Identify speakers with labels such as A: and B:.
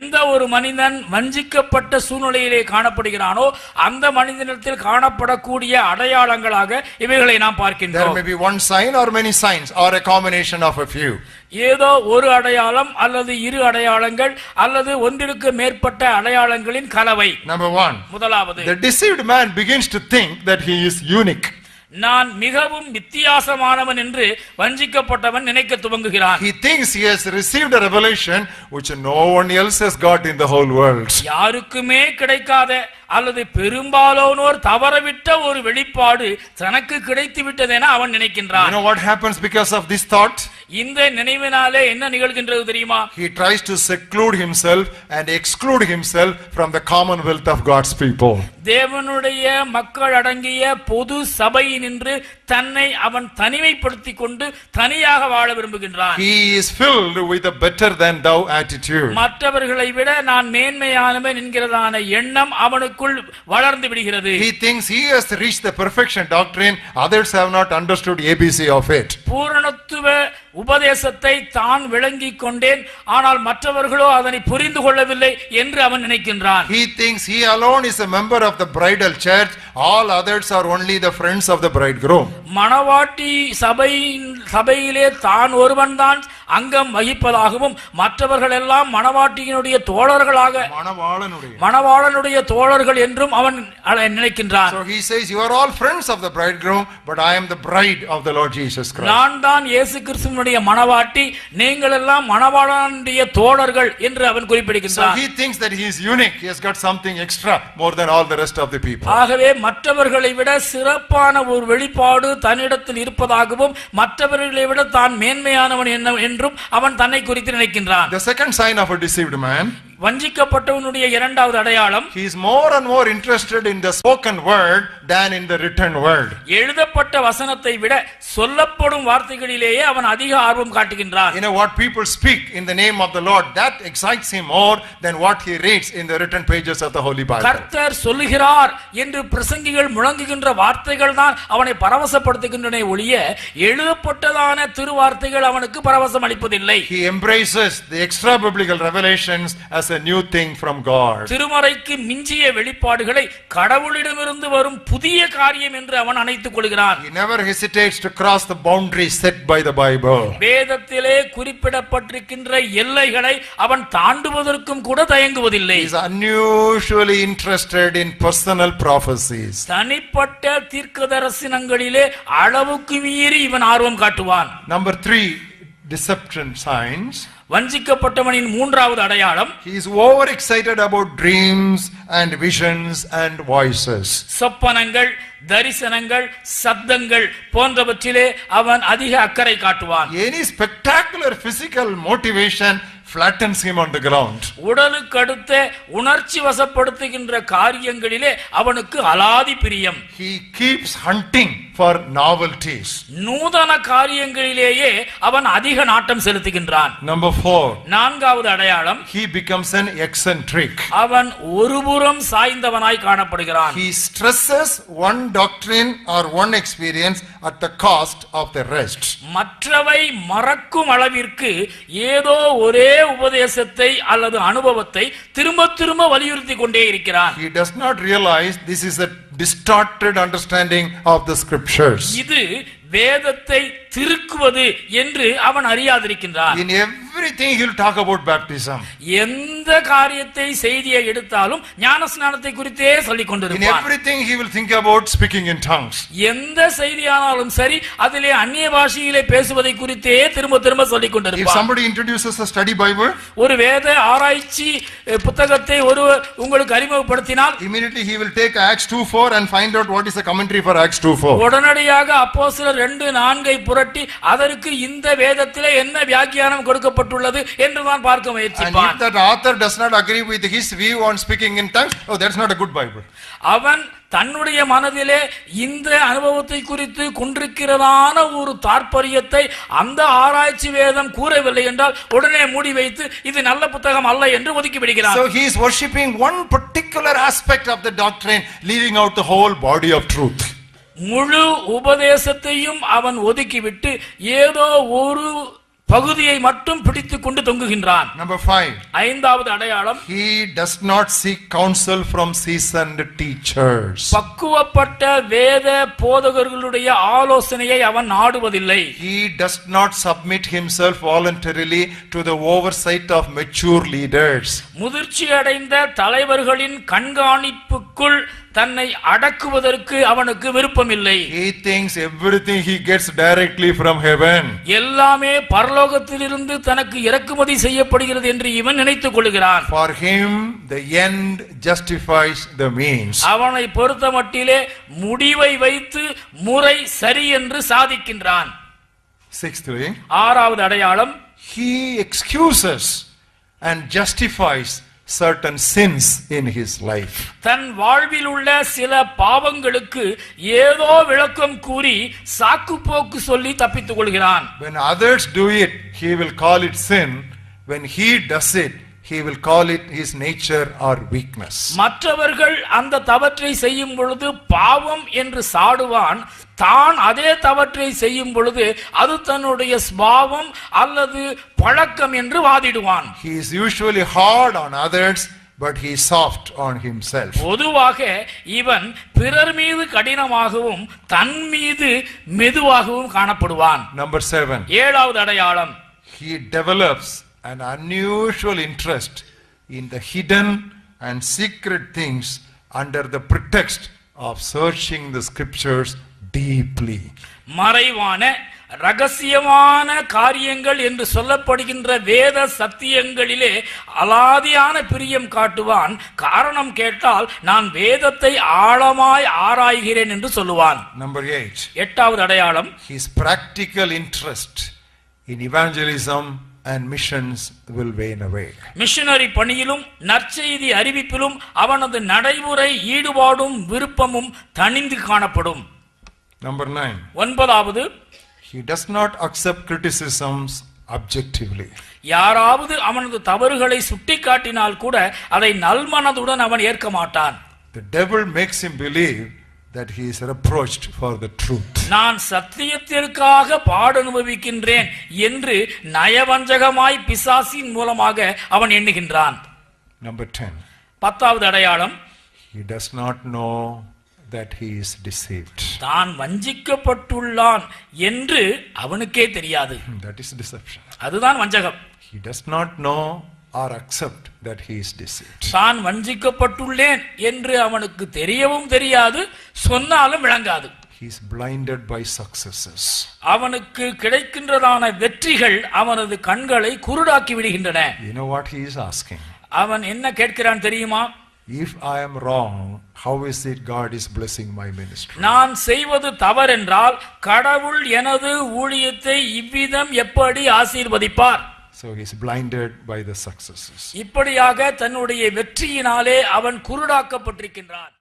A: எந்த ஒரு மனிதன் வஞ்சிக்கப்பட்ட சூழ்நிலையிலே காணப்படுகிறானோ அந்த மனிதனிடத்தில் காணப்படக்கூடிய அடையாளங்களாக இவைகளை நாம்
B: There
A: பார்க்கின்றோம்
B: may be one sign or many signs or a combination of a few.
A: ஏதோ ஒரு அடையாளம் அல்லது இரு அடையாளங்கள் அல்லது ஒன்றிற்கு மேற்பட்ட அடையாளங்களின் கலவை
B: Number one,
A: முதலாவது
B: the deceived man begins to think that he is unique.
A: நான் மிகவும் வித்தியாசமானவன் என்று வஞ்சிக்கப்பட்டவன் நினைக்க துவங்குகிறான்
B: He thinks he has received a revelation which no one else has got in the whole world.
A: யாருக்குமே கிடைக்காத அல்லது பெரும்பாலானோர் தவறவிட்ட ஒரு வெளிப்பாடு தனக்கு கிடைத்து விட்டதென அவன்
B: You
A: நினைக்கின்றான்
B: know what happens because of this thought?
A: இந்த நினைவினாலே என்ன நிகழ்கின்றது தெரியுமா
B: He tries to seclude himself and exclude himself from the commonwealth of God's people.
A: தேவனுடைய மக்கள் அடங்கிய பொது சபையினின்று தன்னை அவன் தனிமைப்படுத்திக் கொண்டு தனியாக வாழ விரும்புகின்றான்.
B: He is filled with a better than thou attitude.
A: மற்றவர்களை விட நான் மேன்மையானவன் என்கிறதான எண்ணம் அவனுக்குள் வளர்ந்து விடுகிறது.
B: He thinks he has reached the perfection doctrine, others have not understood ABC of it.
A: பூரணத்துவ உபதேசத்தை தான் விளங்கிக் கொண்டேன். ஆனால் மற்றவர்களோ அதனை புரிந்து கொள்ளவில்லை என்று அவன் நினைக்கின்றான்.
B: He thinks he alone is a member of the bridal church all others are only the friends of the bridegroom
A: மனவாட்டி சபை சபையிலே தான் ஒருவன் தான் அங்கம் வகிப்பதாகவும் மற்றவர்கள் எல்லாம் மணவாட்டியினுடைய தோழர்களாக
B: மணவாளனுடைய.
A: மணவாளனுடைய தோழர்கள் என்றும் அவன் நினைக்கின்றான்
B: So he says, You are all friends of the bridegroom, but I am the bride of the Lord Jesus Christ.
A: நான் தான் இயேசு கிறிஸ்துவனுடைய மணவாட்டி நீங்கள் எல்லாம் மணவாளனுடைய தோழர்கள் என்று அவன்
B: So
A: குறிப்பிடுகின்றான்
B: he thinks that he is unique, he has got something extra more than all the rest of the people.
A: ஆகவே மற்றவர்களை விட சிறப்பான ஒரு வெளிப்பாடு தன்னிடத்தில் இருப்பதாகவும் மற்றவர்களை விட தான் மேன்மையானவன் என்ன என்றும் அவன் தன்னை குறித்து நினைக்கின்றான்
B: The second sign of a deceived man,
A: வஞ்சிக்கப்பட்டவனுடைய இரண்டாவது அடையாளம்
B: he is more and more interested in the spoken word than in the written word.
A: எழுதப்பட்ட வசனத்தை விட சொல்லப்படும் வார்த்தைகளிலேயே அவன் அதிக ஆர்வம் காட்டுகின்றான்
B: You know what people speak in the name of the Lord, that excites him more than what he reads in the written pages of the Holy Bible.
A: கர்த்தர் சொல்லுகிறார் என்று பிரசங்கிகள் முழங்குகின்ற வார்த்தைகள் தான் அவனை பரவசப்படுத்துகின்றன ஒழிய எழுதப்பட்டதான திருவார்த்தைகள் அவனுக்கு பரவசம் அளிப்பதில்லை
B: He embraces the extra biblical revelations as a new thing from God.
A: திருமறைக்கு மிஞ்சிய வெளிப்பாடுகளை கடவுளிடமிருந்து வரும் புதிய காரியம் என்று அவன் அணைத்துக் கொள்கிறான்
B: He never hesitates to cross the boundaries set by the Bible.
A: வேதத்திலே குறிப்பிடப்பட்டிருக்கின்ற எல்லைகளை அவன் தாண்டுவதற்கும் கூட தயங்குவதில்லை
B: He is unusually interested in personal prophecies.
A: தனிப்பட்ட தீர்க்க தரிசனங்களிலே அளவுக்கு மீறி இவன் ஆர்வம் காட்டுவான்
B: Number three, deception signs.
A: வஞ்சிக்கப்பட்டவனின் மூன்றாவது அடையாளம்
B: He is overexcited about dreams and visions and voices.
A: சொப்பனங்கள் தரிசனங்கள் சத்தங்கள் போன்றவற்றிலே அவன் அதிக அக்கறை காட்டுவான்
B: Any spectacular physical motivation flattens him on the ground.
A: உடலுக்கு அடுத்த உணர்ச்சி வசப்படுத்துகின்ற காரியங்களிலே அவனுக்கு அலாதி பிரியம்
B: He keeps hunting for novelties.
A: நூதன காரியங்களிலேயே அவன் அதிக நாட்டம் செலுத்துகின்றான்
B: Number four,
A: நான்காவது அடையாளம்
B: he becomes an eccentric.
A: அவன் ஒருபுறம் சாய்ந்தவனாய் காணப்படுகிறான்
B: He stresses one doctrine or one experience at the cost of the rest.
A: மற்றவை மறக்கும் அளவிற்கு ஏதோ ஒரே உபதேசத்தை அல்லது அனுபவத்தை திரும்ப திரும்ப வலியுறுத்தி கொண்டே இருக்கிறான்
B: He does not realize this is a distorted understanding of the scriptures.
A: இது வேதத்தை திருக்குவது என்று அவன் அறியாதிருக்கின்றான்
B: everything he'll talk about baptism.
A: எந்த காரியத்தை செய்தியை எடுத்தாலும் ஞானஸ்நானத்தை குறித்தே சொல்லிக்
B: In
A: கொண்டிருப்பான்
B: everything he will think about speaking in tongues.
A: எந்த செய்தியானாலும் சரி அதிலே அந்நிய பாஷையிலே பேசுவதை குறித்தே திரும்ப திரும்ப சொல்லிக்
B: If
A: கொண்டிருப்பான்
B: somebody introduces a study Bible,
A: ஒரு வேத ஆராய்ச்சி அஹ், புத்தகத்தை ஒருவர் உங்களுக்கு அறிமுகப்படுத்தினால்
B: immediately he will take Acts 2 4 and find out what is the commentary for Acts 2 4.
A: உடனடியாக அப்போ ரெண்டு நான்கை புரட்டி அதற்கு இந்த வேதத்திலே என்ன வியாக்கியானம் கொடுக்கப்பட்டுள்ளது என்று தான் பார்க்க
B: And
A: முயற்சிப்பான்
B: if that author does not agree with his view on speaking in tongues, oh, that's not a good Bible.
A: அவன் தன்னுடைய மனதிலே இந்த அனுபவத்தை குறித்து கொண்டிருக்கிறதான ஒரு தாற்பயத்தை அந்த ஆராய்ச்சி வேதம் கூறவில்லை என்றால் உடனே மூடி வைத்து இது நல்ல புத்தகம் அல்ல என்று ஒதுக்கி விடுகிறான்
B: So he is worshipping one particular aspect of the doctrine, leaving out the whole body of truth.
A: முழு உபதேசத்தையும் அவன் ஒதுக்கிவிட்டு ஏதோ ஒரு பகுதியை மட்டும் பிடித்துக் கொண்டு தொங்குகின்றான்
B: Number five,
A: ஐந்தாவது அடையாளம்
B: he does not seek counsel from seasoned teachers.
A: பக்குவப்பட்ட வேத போதகர்களுடைய ஆலோசனையை அவன் நாடுவதில்லை
B: He does not submit himself voluntarily to the oversight of mature leaders.
A: முதிர்ச்சி அடைந்த தலைவர்களின் கண்காணிப்புக்குள் தன்னை அடக்குவதற்கு அவனுக்கு விருப்பமில்லை
B: He thinks everything he gets directly from heaven.
A: எல்லாமே பரலோகத்திலிருந்து தனக்கு இறக்குமதி செய்யப்படுகிறது என்று இவன் நினைத்துக் கொள்கிறான்
B: For him, the end justifies the means.
A: அவனை பொறுத்த மட்டிலே முடிவை வைத்து முறை சரி என்று சாதிக்கின்றான்
B: Sixthly,
A: ஆறாவது அடையாளம்
B: he excuses and justifies certain sins in his life.
A: தன் வாழ்வில் உள்ள சில பாவங்களுக்கு ஏதோ விளக்கம் கூறி சாக்குப்போக்கு சொல்லி தப்பித்துக் கொள்கிறான்
B: When others do it, he will call it sin. When he does it, he will call it his nature or weakness.
A: மற்றவர்கள் அந்த தவற்றை செய்யும் பொழுது பாவம் என்று சாடுவான். தான் அதே தவற்றை செய்யும் பொழுது அது தன்னுடைய ஸ்பாவம் அல்லது பழக்கம் என்று வாதிடுவான்.
B: He is usually hard on others, but he is soft on himself.
A: பொதுவாக இவன் பிறர் மீது கடினமாகவும் தன் மீது மெதுவாகவும் காணப்படுவான்.
B: Number seven,
A: ஏழாவது அடையாளம்.
B: He develops an unusual interest in the hidden and secret things under the pretext of searching the scriptures deeply.
A: மறைவான ரகசியமான காரியங்கள் என்று சொல்லப்படுகின்ற வேத சத்தியங்களிலே அலாதியான பிரியம் காட்டுவான் காரணம் கேட்டால் நான் வேதத்தை ஆழமாய் ஆராய்கிறேன் என்று சொல்லுவான்
B: Number eight,
A: எட்டாவது அடையாளம்
B: his practical interest in evangelism And missions will wane away.
A: Missionary பணியிலும் நற்செய்தி அறிவிப்பிலும் அவனது நடைமுறை ஈடுபாடும் விருப்பமும் தணிந்து காணப்படும்
B: Number nine,
A: ஒன்பதாவது
B: he does not accept criticisms objectively.
A: யாராவது அவனது தவறுகளை சுட்டிக்காட்டினால் கூட அதை நல்மனதுடன் அவன் ஏற்க மாட்டான்
B: The devil makes him believe that he is reproached for the truth.
A: நான் சத்தியத்திற்காக பாடு அனுபவிக்கின்றேன் என்று நயவஞ்சகமாய் பிசாசின் மூலமாக அவன் எண்ணுகின்றான்
B: Number 10,
A: பத்தாவது அடையாளம்
B: he does not know that he is deceived.
A: தான் வஞ்சிக்கப்பட்டுள்ளான் என்று அவனுக்கே தெரியாது
B: That is deception.
A: அதுதான் வஞ்சகம்
B: He does not know or accept that he is deceived.
A: தான் வஞ்சிக்கப்பட்டுள்ளேன் என்று அவனுக்கு தெரியவும் தெரியாது சொன்னாலும் விளங்காது
B: He is blinded by successes.
A: அவனுக்கு கிடைக்கின்றதான வெற்றிகள் அவனது கண்களை குருடாக்கி விடுகின்றன
B: You know what he is asking?
A: அவன் என்ன கேட்கிறான் தெரியுமா
B: If I am wrong, how is it God is blessing my ministry?
A: நான் செய்வது தவறென்றால் கடவுள் எனது ஊழியத்தை இவ்விதம் எப்படி ஆசீர்வதிப்பார்
B: So he is blinded by the successes.
A: இப்படியாக தன்னுடைய வெற்றியினாலே அவன் குருடாக்கப்பட்டிருக்கின்றான்